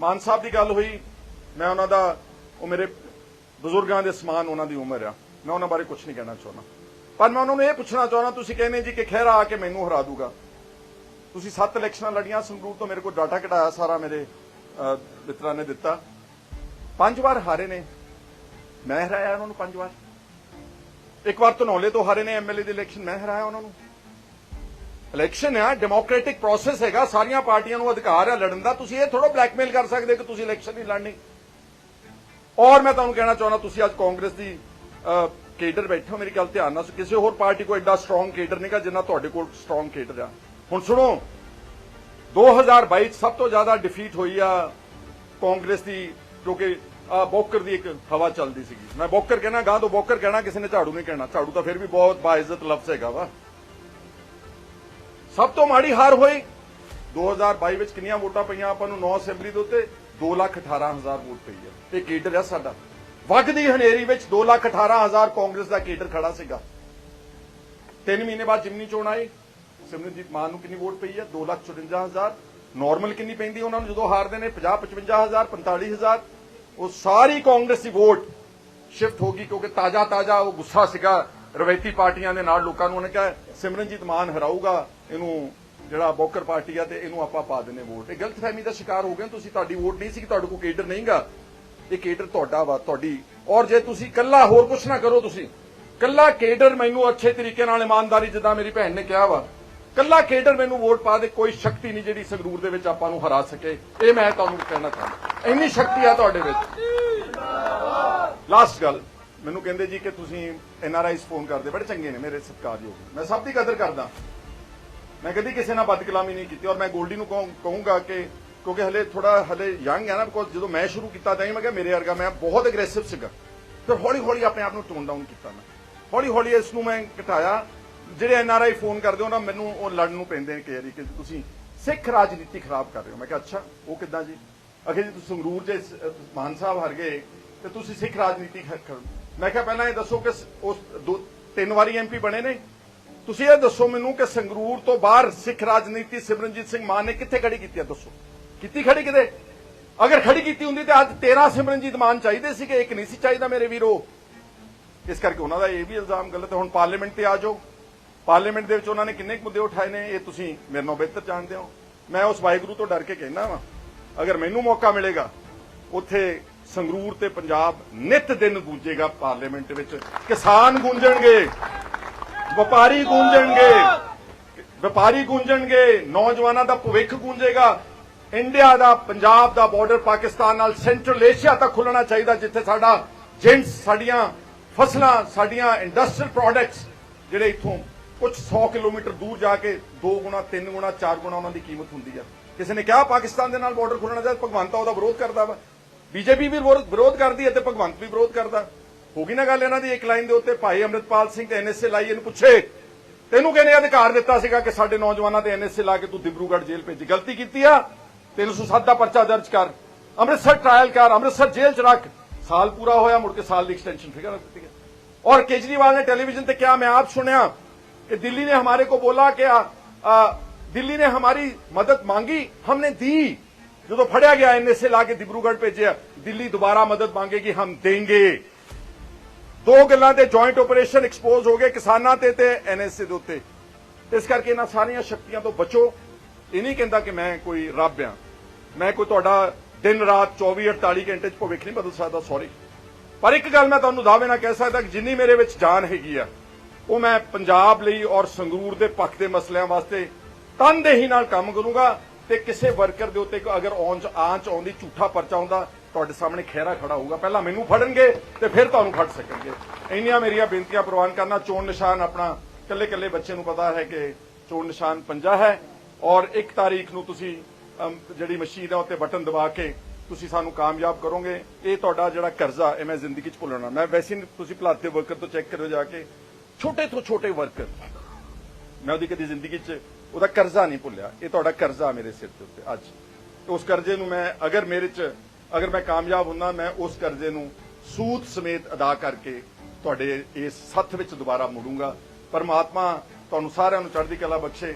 ਮਾਨ ਸਾਹਿਬ ਦੀ ਗੱਲ ਹੋਈ, ਮੈਂ ਉਹਨਾਂ ਦਾ, ਉਹ ਮੇਰੇ ਬਜ਼ੁਰਗਾਂ ਦੇ ਸਮਾਨ ਉਹਨਾਂ ਦੀ ਉਮਰ ਆ। ਮੈਂ ਉਹਨਾਂ ਬਾਰੇ ਕੁਝ ਨਹੀਂ ਕਹਿਣਾ ਚਾਹੁੰਦਾ। ਪਰ ਮੈਂ ਉਹਨਾਂ ਨੂੰ ਇਹ ਪੁੱਛਣਾ ਚਾਹੁੰਦਾ, ਤੁਸੀਂ ਕਹਿੰਦੇ ਜੀ ਕਿ ਖਹਿਰਾ ਆ ਕੇ ਮੈਨੂੰ ਹਰਾ ਦੂਗਾ। ਤੁਸੀਂ ਸੱਤ ਇਲੈਕਸ਼ਨਾਂ ਲੜੀਆਂ, ਸੰਗਰੂਰ ਤੋਂ ਮੇਰੇ ਕੋਲ ਡਾਟਾ ਕਢਾਇਆ, ਸਾਰਾ ਮੇਰੇ ਮਿੱਤਰਾਂ ਨੇ ਦਿੱਤਾ। ਪੰਜ ਵਾਰ ਹਾਰੇ ਨੇ। ਮੈਂ ਹਰਾਇਆ ਉਹਨਾਂ ਨੂੰ ਪੰਜ ਵਾਰ। ਇੱਕ ਵਾਰ ਧਨੌਲੇ ਤੋਂ ਹਾਰੇ ਨੇ ਐਮਐਲਏ ਦੀ ਇਲੈਕਸ਼ਨ, ਮੈਂ ਹਰਾਇਆ ਉਹਨਾਂ ਨੂੰ। ਇਲੈਕਸ਼ਨ ਆ ਡੈਮੋਕ੍ਰੈਟਿਕ ਪ੍ਰੋਸੈਸ ਹੈਗਾ, ਸਾਰੀਆਂ ਪਾਰਟੀਆਂ ਨੂੰ ਅਧਿਕਾਰ ਆ ਲੜਨ ਦਾ। ਤੁਸੀਂ ਇਹ ਥੋੜਾ ਬਲੈਕਮੇਲ ਕਰ ਸਕਦੇ ਕਿ ਤੁਸੀਂ ਇਲੈਕਸ਼ਨ ਨਹੀਂ ਲੜਨੀ। ਔਰ ਮੈਂ ਤੁਹਾਨੂੰ ਕਹਿਣਾ ਚਾਹੁੰਦਾ, ਤੁਸੀਂ ਅੱਜ ਕਾਂਗਰਸ ਦੀ ਕੇਡਰ ਬੈਠੋ ਮੇਰੀ ਗੱਲ ਧਿਆਨ ਨਾਲ ਕਿਸੇ ਹੋਰ ਪਾਰਟੀ ਕੋਲ ਐਡਾ ਸਟਰੋਂਗ ਕੇਡਰ ਨਹੀਂਗਾ ਜਿੰਨਾ ਤੁਹਾਡੇ ਕੋਲ ਸਟਰੋਂਗ ਕੇਡਰ ਆ। ਹੁਣ ਸੁਣੋ 2022 ਚ ਸਭ ਤੋਂ ਜ਼ਿਆਦਾ ਡਿਫੀਟ ਹੋਈ ਆ ਕਾਂਗਰਸ ਦੀ, ਜੋ ਕਿ ਬੋਕਰ ਦੀ ਇੱਕ ਹਵਾ ਚੱਲਦੀ ਸੀਗੀ। ਮੈਂ ਬੋਕਰ ਕਹਿਣਾ ਗਾਂ ਤੋਂ ਬੋਕਰ ਕਹਿਣਾ, ਕਿਸੇ ਨੇ ਝਾੜੂ ਨਹੀਂ ਕਹਿਣਾ। ਝਾੜੂ ਤਾਂ ਫਿਰ ਵੀ ਬਹੁਤ ਬਾਇਜ਼ਤ ਲਫ਼ਜ਼ ਹੈਗਾ ਵਾ। ਸਭ ਤੋਂ ਮਾੜੀ ਹਾਰ ਹੋਈ। 2022 ਵਿੱਚ ਕਿੰਨੀਆਂ ਵੋਟਾਂ ਪਈਆਂ ਆਪਾਂ ਨੂੰ? 9 ਅਸੈਂਬਲੀ ਦੇ ਉੱਤੇ 218000 ਵੋਟ ਪਈ ਹੈ। ਇਹ ਕੇਡਰ ਹੈ ਸਾਡਾ। ਵਗਦੀ ਹਨੇਰੀ ਵਿੱਚ 218000 ਕਾਂਗਰਸ ਦਾ ਕੇਡਰ ਖੜਾ ਸੀਗਾ। 3 ਮਹੀਨੇ ਬਾਅਦ ਜਿਮਨੀ ਚੋਣ ਆਈ। ਸਿਮਰਨਜੀਤ ਮਾਨ ਨੂੰ ਕਿੰਨੀ ਵੋਟ ਪਈ ਹੈ? 254000 ਨਾਰਮਲ ਕਿੰਨੀ ਪੈਂਦੀ ਉਹਨਾਂ ਨੂੰ? ਜਦੋਂ ਹਾਰਦੇ ਨੇ 50 55000 45000 ਉਹ ਸਾਰੀ ਕਾਂਗਰਸ ਦੀ ਵੋਟ ਸ਼ਿਫਟ ਹੋ ਗਈ ਕਿਉਂਕਿ ਤਾਜ਼ਾ ਤਾਜ਼ਾ ਉਹ ਗੁੱਸਾ ਸੀਗਾ ਰਵਾਇਤੀ ਪਾਰਟੀਆਂ ਦੇ ਨਾਲ ਲੋਕਾਂ ਨੂੰ ਉਹਨੇ ਕਿਹਾ, ਸਿਮਰਨਜੀਤ ਮਾਨ ਹਰਾਊਗਾ, ਇਹਨੂੰ ਜਿਹੜਾ ਬੋਕਰ ਪਾਰਟੀ ਆ ਤੇ ਇਹਨੂੰ ਆਪਾਂ ਪਾ ਦਿੰਨੇ ਵੋਟ। ਇਹ ਗਲਤਫਹਿਮੀ ਦਾ ਸ਼ਿਕਾਰ ਹੋ ਗਏ ਤੁਸੀਂ, ਤੁਹਾਡੀ ਵੋਟ ਨਹੀਂ ਸੀ ਕਿ ਤੁਹਾਡੇ ਕੋਲ ਕੇਡਰ ਨਹੀਂਗਾ। ਇਹ ਕੇਡਰ ਤੁਹਾਡਾ ਵਾ, ਤੁਹਾਡੀ। ਔਰ ਜੇ ਤੁਸੀਂ ਕੱਲਾ ਹੋਰ ਕੁਝ ਨਾ ਕਰੋ ਤੁਸੀਂ ਕੱਲਾ ਕੇਡਰ ਮੈਨੂੰ ਅੱਛੇ ਤਰੀਕੇ ਨਾਲ ਇਮਾਨਦਾਰੀ, ਜਿੱਦਾਂ ਮੇਰੀ ਭੈਣ ਨੇ ਕਿਹਾ ਵਾ ਕੱਲਾ ਕੇਡਰ ਮੈਨੂੰ ਵੋਟ ਪਾ ਦੇ, ਕੋਈ ਸ਼ਕਤੀ ਨਹੀਂ ਜਿਹੜੀ ਸੰਗਰੂਰ ਦੇ ਵਿੱਚ ਆਪਾਂ ਨੂੰ ਹਰਾ ਸਕੇ। ਇਹ ਮੈਂ ਤੁਹਾਨੂੰ ਕਹਿਣਾ ਚਾਹੁੰਦਾ। ਇੰਨੀ ਸ਼ਕਤੀ ਆ ਤੁਹਾਡੇ ਵਿੱਚ। ਲਾਸਟ ਗੱਲ। ਮੈਨੂੰ ਕਹਿੰਦੇ ਜੀ ਕਿ ਤੁਸੀਂ ਐਨ ਆਰ ਐਨਆਰਆਈਸ ਫੋਨ ਕਰਦੇ, ਬੜੇ ਚੰਗੇ ਨੇ ਮੇਰੇ ਸਤਿਕਾਰਯੋਗ ਮੈਂ ਸਭ ਦੀ ਕਦਰ ਕਰਦਾ। ਮੈਂ ਕਦੀ ਕਿਸੇ ਨਾਲ ਬਦਕਲਾਮੀ ਨਹੀਂ ਕੀਤੀ ਔਰ ਮੈਂ ਗੋਲਡੀ ਨੂੰ ਕਹੂੰ- ਕਹੂੰਗਾ ਕਿ ਕਿਉਂਕਿ ਹਲੇ ਥੋੜਾ ਹਲੇ ਯੰਗ ਹੈ ਨਾ ਬਿਕੋਜ਼ ਜਦੋਂ ਮੈਂ ਸ਼ੁਰੂ ਕੀਤਾ ਤਾਂ ਹੀ ਮੈਂ ਕਿਹਾ ਮੇਰੇ ਵਰਗਾ ਮੈਂ ਬਹੁਤ ਐਗਰੈਸਿਵ ਸੀਗਾ। ਫਿਰ ਹੌਲੀ ਹੌਲੀ ਆਪਣੇ ਆਪ ਨੂੰ ਟੋਨ ਡਾਊਨ ਕੀਤਾ ਮੈਂ। ਹੌਲੀ ਹੌਲੀ ਇਸ ਨੂੰ ਮੈਂ ਘਟਾਇਆ। ਜਿਹੜੇ ਐਨ ਆਰ ਆਈ ਫੋਨ ਕਰਦੇ ਹੋ ਨਾ, ਮੈਨੂੰ ਉਹ ਲੜਨ ਨੂੰ ਪੈਂਦੇ ਨੇ ਕਈ ਵਾਰੀ ਕਿ ਤੁਸੀਂ ਸਿੱਖ ਰਾਜਨੀਤੀ ਖਰਾਬ ਕਰ ਰਹੇ ਹੋ। ਮੈਂ ਕਿਹਾ, ਅੱਛਾ, ਉਹ ਕਿੱਦਾਂ ਜੀ? ਅਖੇ ਜੀ ਤੁਸੀਂ ਸੰਗਰੂਰ ਜੇ ਮਾਨ ਸਾਹਿਬ ਹਰ ਗਏ ਤੇ ਤੁਸੀਂ ਸਿੱਖ ਰਾਜਨੀਤੀ ਕਰ ਮੈਂ ਕਿਹਾ ਪਹਿਲਾਂ ਇਹ ਦੱਸੋ ਕਿ ਉਸ ਦੋ ਤਿੰਨ ਵਾਰੀ ਐਮਪੀ ਬਣੇ ਨੇ। ਤੁਸੀਂ ਇਹ ਦੱਸੋ ਮੈਨੂੰ ਕਿ ਸੰਗਰੂਰ ਤੋਂ ਬਾਹਰ ਸਿੱਖ ਰਾਜਨੀਤੀ ਸਿਮਰਨਜੀਤ ਸਿੰਘ ਮਾਨ ਨੇ ਕਿੱਥੇ ਖੜੀ ਕੀਤੀ ਹੈ ਦੱਸੋ। ਕੀਤੀ ਖੜੀ ਕਿਤੇ? ਅਗਰ ਖੜੀ ਕੀਤੀ ਹੁੰਦੀ ਤੇ ਅੱਜ 13 ਸਿਮਰਨਜੀਤ ਮਾਨ ਚਾਹੀਦੇ ਸੀ ਕਿ ਇੱਕ ਨਹੀਂ ਸੀ ਚਾਹੀਦਾ ਮੇਰੇ ਵੀਰੋ। ਇਸ ਕਰਕੇ ਉਹਨਾਂ ਦਾ ਇਹ ਵੀ ਇਲਜ਼ਾਮ ਗਲਤ ਹੈ। ਹੁਣ ਪਾਰਲੀਮੈਂਟ ਤੇ ਆ ਜਾਓ। ਪਾਰਲੀਮੈਂਟ ਦੇ ਵਿੱਚ ਉਹਨਾਂ ਨੇ ਕਿੰਨੇ ਕੁ ਮੁੱਦੇ ਉਠਾਏ ਨੇ, ਇਹ ਤੁਸੀਂ ਮੇਰੇ ਨਾਲੋਂ ਬਿਹਤਰ ਜਾਣਦੇ ਹੋ। ਮੈਂ ਉਸ ਵਾਹਿਗੁਰੂ ਤੋਂ ਡਰ ਕੇ ਕਹਿਣਾ ਵਾ, ਅਗਰ ਮੈਨੂੰ ਮੌਕਾ ਮਿਲੇਗਾ, ਉੱਥੇ ਸੰਗਰੂਰ ਤੇ ਪੰਜਾਬ ਨਿਤ ਦਿਨ ਗੂੰਜੇਗਾ ਪਾਰਲੀਮੈਂਟ ਵਿੱਚ। ਕਿਸਾਨ ਗੂੰਜਣਗੇ, ਵਪਾਰੀ ਗੂੰਜਣਗੇ ਵਪਾਰੀ ਗੂੰਜਣਗੇ, ਨੌਜਵਾਨਾਂ ਦਾ ਭਵਿੱਖ ਗੂੰਜੇਗਾ। ਇੰਡੀਆ ਦਾ, ਪੰਜਾਬ ਦਾ ਬਾਰਡਰ ਪਾਕਿਸਤਾਨ ਨਾਲ ਸੈਂਟਰਲ ਏਸ਼ੀਆ ਤੱਕ ਖੁੱਲਣਾ ਚਾਹੀਦਾ, ਜਿੱਥੇ ਸਾਡਾ ਜਿੰਸ ਸਾਡੀਆਂ ਫਸਲਾਂ, ਸਾਡੀਆਂ ਇੰਡਸਟਰੀਅਲ ਪ੍ਰੋਡਕਟਸ ਜਿਹੜੇ ਇੱਥੋਂ ਕੁਝ 100 ਕਿਲੋਮੀਟਰ ਦੂਰ ਜਾ ਕੇ 2 ਗੁਣਾ 3 ਗੁਣਾ 4 ਗੁਣਾ ਉਹਨਾਂ ਦੀ ਕੀਮਤ ਹੁੰਦੀ ਆ। ਕਿਸੇ ਨੇ ਕਿਹਾ ਪਾਕਿਸਤਾਨ ਦੇ ਨਾਲ ਬਾਰਡਰ ਖੁੱਲਣਾ ਚਾਹੀਦਾ, ਭਗਵੰਤ ਉਹਦਾ ਵਿਰੋਧ ਕਰਦਾ ਵਾ। ਬੀਜੇਪੀ ਵੀ ਵਿਰੋਧ ਵਿਰੋਧ ਕਰਦੀ ਹੈ ਤੇ ਭਗਵੰਤ ਵੀ ਵਿਰੋਧ ਕਰਦਾ ਹੋ ਗਈ ਨਾ ਗੱਲ ਇਹਨਾਂ ਦੀ ਇੱਕ ਲਾਈਨ ਦੇ ਉੱਤੇ ਭਾਈ ਅਮਰਿਤਪਾਲ ਸਿੰਘ ਤੇ ਐਨਐਸਏ ਲਾਈ ਇਹਨੂੰ ਪੁੱਛੇ ਤੈਨੂੰ ਕਿਹਨੇ ਅਧਿਕਾਰ ਦਿੱਤਾ ਸੀਗਾ ਕਿ ਸਾਡੇ ਨੌਜਵਾਨਾਂ ਤੇ ਐਨਐਸਏ ਲਾ ਕੇ ਤੂੰ ਦਿਬਰੂਗੜ੍ਹ ਜੇਲ੍ਹ ਭੇਜੀ ਗਲਤੀ ਕੀਤੀ ਆ 307 ਦਾ ਪਰਚਾ ਦਰਜ ਕਰ ਅੰਮ੍ਰਿਤਸਰ ਟ੍ਰਾਇਲ ਕਰ ਅੰਮ੍ਰਿਤਸਰ ਜੇਲ੍ਹ ਚ ਰੱਖ ਸਾਲ ਪੂਰਾ ਹੋਇਆ ਮੁੜ ਕੇ ਸਾਲ ਦੀ ਐਕਸਟੈਂਸ਼ਨ ਫਿਗਰ ਦਿੱਤੀ ਗਈ और केजरीवाल ने टेलीविजन पे क्या मैं आप सुनया कि दिल्ली ने हमारे को बोला कि आ, आ, दिल्ली ने हमारी मदद मांगी हमने दी ਜਦੋਂ ਫੜਿਆ ਗਿਆ ਐਨਐਸਏ ਲਾ ਕੇ ਦਿਬਰੂਗੜ੍ਹ ਭੇਜਿਆ, ਦਿੱਲੀ ਦੁਬਾਰਾ ਮਦਦ ਮੰਗੇਗੀ ਹਮ ਦੇਂਗੇ। ਦੋ ਗੱਲਾਂ ਤੇ ਜੁਆਇੰਟ ਆਪਰੇਸ਼ਨ ਐਕਸਪੋਜ਼ ਹੋ ਗਏ ਕਿਸਾਨਾਂ ਤੇ ਤੇ ਐਨਐਸਏ ਦੇ ਉੱਤੇ। ਇਸ ਕਰਕੇ ਇਹਨਾਂ ਸਾਰੀਆਂ ਸ਼ਕਤੀਆਂ ਤੋਂ ਬਚੋ। ਇਹ ਨਹੀਂ ਕਹਿੰਦਾ ਕਿ ਮੈਂ ਕੋਈ ਰੱਬ ਆ ਮੈਂ ਕੋਈ ਤੁਹਾਡਾ ਦਿਨ ਰਾਤ 24 48 ਘੰਟੇ ਚ ਭਵਿੱਖ ਨਹੀਂ ਬਦਲ ਸਕਦਾ ਸੌਰੀ ਪਰ ਇੱਕ ਗੱਲ ਮੈਂ ਤੁਹਾਨੂੰ ਦਾਅਵੇ ਨਾਲ ਕਹਿ ਸਕਦਾ ਕਿ ਜਿੰਨੀ ਮੇਰੇ ਵਿੱਚ ਜਾਨ ਹੈਗੀ ਆ, ਉਹ ਮੈਂ ਪੰਜਾਬ ਲਈ ਔਰ ਸੰਗਰੂਰ ਦੇ ਪੱਖ ਦੇ ਮਸਲਿਆਂ ਵਾਸਤੇ ਤਨਦੇਹੀ ਨਾਲ ਕੰਮ ਕਰੂੰਗਾ। ਤੇ ਕਿਸੇ ਵਰਕਰ ਦੇ ਉੱਤੇ ਅਗਰ ਔਂਚ ਆਂਚ ਆਉਂਦੀ ਝੂਠਾ ਪਰਚਾ ਹੁੰਦਾ, ਤੁਹਾਡੇ ਸਾਹਮਣੇ ਖਹਿਰਾ ਖੜਾ ਹੋਊਗਾ। ਪਹਿਲਾਂ ਮੈਨੂੰ ਫੜਨਗੇ ਤੇ ਫਿਰ ਤੁਹਾਨੂੰ ਫੜ ਸਕਣਗੇ। ਇੰਨੀਆਂ ਮੇਰੀਆਂ ਬੇਨਤੀਆਂ ਪ੍ਰਵਾਨ ਕਰਨਾ, ਚੋਣ ਨਿਸ਼ਾਨ ਆਪਣਾ ਕੱਲੇ ਕੱਲੇ ਬੱਚੇ ਨੂੰ ਪਤਾ ਹੈ ਕਿ ਚੋਣ ਨਿਸ਼ਾਨ ਪੰਜਾ ਹੈ ਔਰ 1 ਤਾਰੀਖ ਨੂੰ ਤੁਸੀਂ ਜਿਹੜੀ ਮਸ਼ੀਨ ਹੈ ਉੱਤੇ ਬਟਨ ਦਬਾ ਕੇ ਤੁਸੀਂ ਸਾਨੂੰ ਕਾਮਯਾਬ ਕਰੋਗੇ। ਇਹ ਤੁਹਾਡਾ ਜਿਹੜਾ ਕਰਜ਼ਾ ਇਹ ਮੈਂ ਜ਼ਿੰਦਗੀ 'ਚ ਭੁੱਲਣਾ। ਮੈਂ ਵੈਸੇ ਤੁਸੀਂ ਭਲਾਤੇ ਵਰਕਰ ਤੋਂ ਚੈੱਕ ਕਰੋ ਜਾ ਕੇ। ਛੋਟੇ ਤੋਂ ਛੋਟੇ ਵਰਕਰ। ਮੈਂ ਉਹਦੀ ਕਦੀ ਜ਼ਿੰਦਗੀ 'ਚ ਉਹਦਾ ਕਰਜ਼ਾ ਨਹੀਂ ਭੁੱਲਿਆ। ਇਹ ਤੁਹਾਡਾ ਕਰਜ਼ਾ ਮੇਰੇ ਸਿਰ ਦੇ ਉੱਤੇ, ਅੱਜ। ਉਸ ਕਰਜ਼ੇ ਨੂੰ ਮੈਂ, ਅਗਰ ਮੇਰੇ 'ਚ, ਅਗਰ ਮੈਂ ਕਾਮਯਾਬ ਹੁੰਦਾ ਮੈਂ ਉਸ ਕਰਜ਼ੇ ਨੂੰ ਸੂਦ ਸਮੇਤ ਅਦਾ ਕਰਕੇ ਤੁਹਾਡੇ ਇਸ ਸੱਥ ਵਿੱਚ ਦੁਬਾਰਾ ਮੁੜੂੰਗਾ। ਪਰਮਾਤਮਾ ਤੁਹਾਨੂੰ ਸਾਰਿਆਂ ਨੂੰ ਚੜ੍ਹਦੀ ਕਲਾ ਬਖਸ਼ੇ।